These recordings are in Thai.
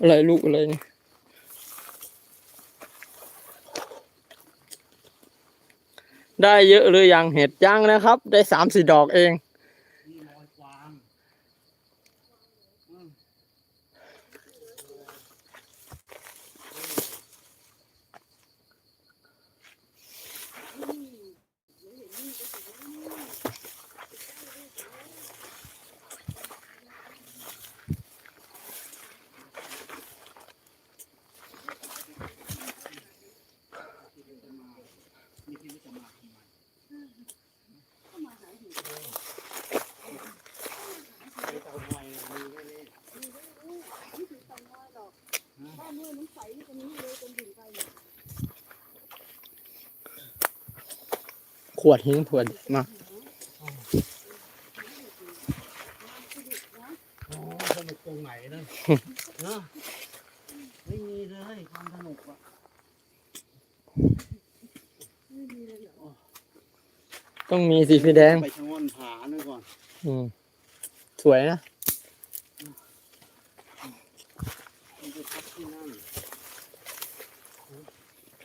อะไรลูกอะไรเนี่ยได้เยอะหรือยังเห็ดยังนะครับ ได้สามสี่ดอกเอง ขวดหินขวดมาโอ้สนุกตรงไหนนะเนอะไม่มีเลยความสนุกอะต้องมีสีสีแดง ไปชะง่อนผาหน่อยก่อน อืม สวยนะมันจะพักที่นั่น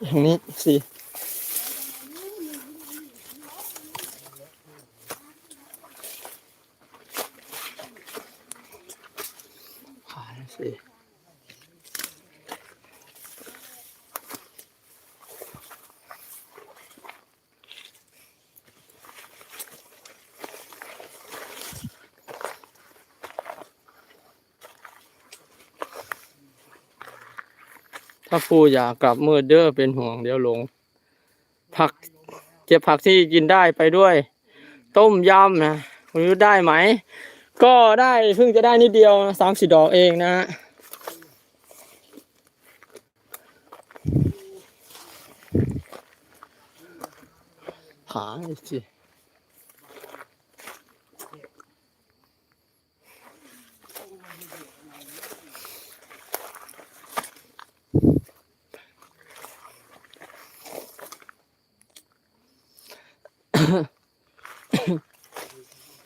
อย่างนี้สิขาย สิถ้าปูอยากกลับมืดเด้อเป็นห่วงเดี๋ยวลง ผักเก็บผักที่กินได้ไปด้วย ต้มยำนะไม่รู้ได้ไหม ก็ได้เพิ่งจะได้นิดเดียวสามสี่ดอกเองนะฮะหาหน่อยสิ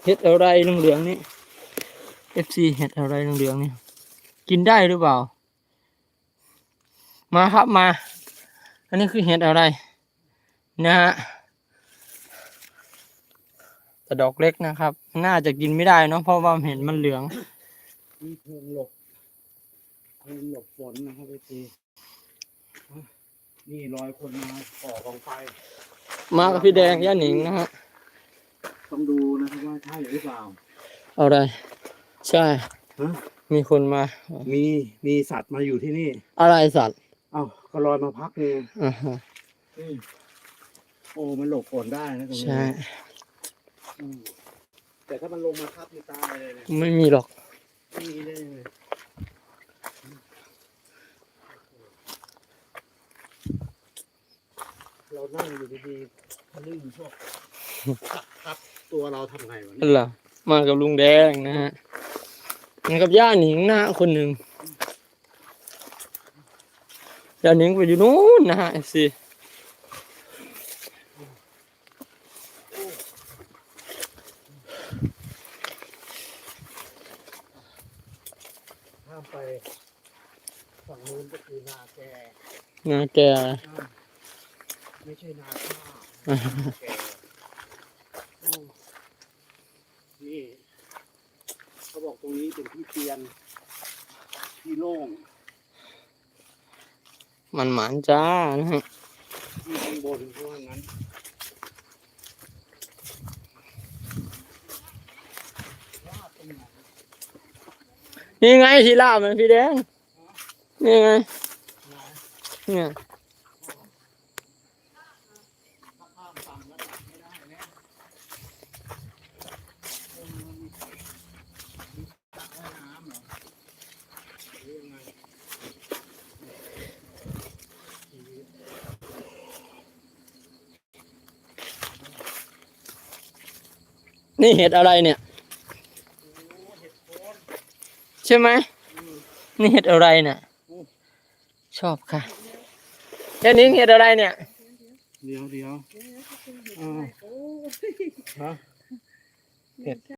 เห็ดอะไรเหลืองๆนี่ FC เห็ดอะไรเหลืองๆนี่กินได้หรือเปล่า มาครับมา อันนี้คือเห็ดอะไร นะฮะแต่ดอกเล็กนะครับ น่าจะกินไม่ได้เนาะเพราะว่าเห็ดมันเหลือง มีเพลิงหลบเพลิงหลบฝนนะครับไอ้ทีนี่รอยคนมาก่อกองไฟ มากับพี่แดงย่าหนิงนะฮะ ต้องดูนะครับว่าใช่หรือเปล่า เอาอะไร ใช่ ฮะมีคนมา มีมีสัตว์มาอยู่ที่นี่อะไรสัตว์เอ้าก็ลอยมาพักเองอ่าฮะอืมโอ้มันหลบฝนได้นะตรงนี้ใช่ อืมแต่ถ้ามันลงมาทับนี่ตายเลยเนี่ยไม่มีหรอก ไม่มีได้เลยเรานั่งอยู่ดีๆทะลึ่งชอบทับตัวเราทำไงวะเนี่ยนั่นแหละมากับลุงแดงนะฮะ มากับย่าหนิงนะฮะคนหนึ่งย่าหนิงไปอยู่นู้นนะฮะสิข้ามไปฝั่งนู้นก็คือนาแกนาแกไม่ใช่นาข้าวอ่านาแกโอ้นี่ เขาบอกตรงนี้เป็นที่เตียน ที่โล่งมันหมานจ้านะฮะที่ข้างบนเพราะว่างั้นนี่ไงทีลาบมันพี่แดง นี่ไง เนี่ย ข้ามฝั่งแล้วตัดไม่ได้แน่เออมันมีมีตักว่ายน้ำเหรอหรือยังไง นี่เห็ดอะไรเนี่ย ใช่ไหม นี่เห็ดอะไรเนี่ย ชอบค่ะย่านิงเห็ดอะไรเนี่ย เดี๋ยวเดี๋ยวอ่าฮะเห็ด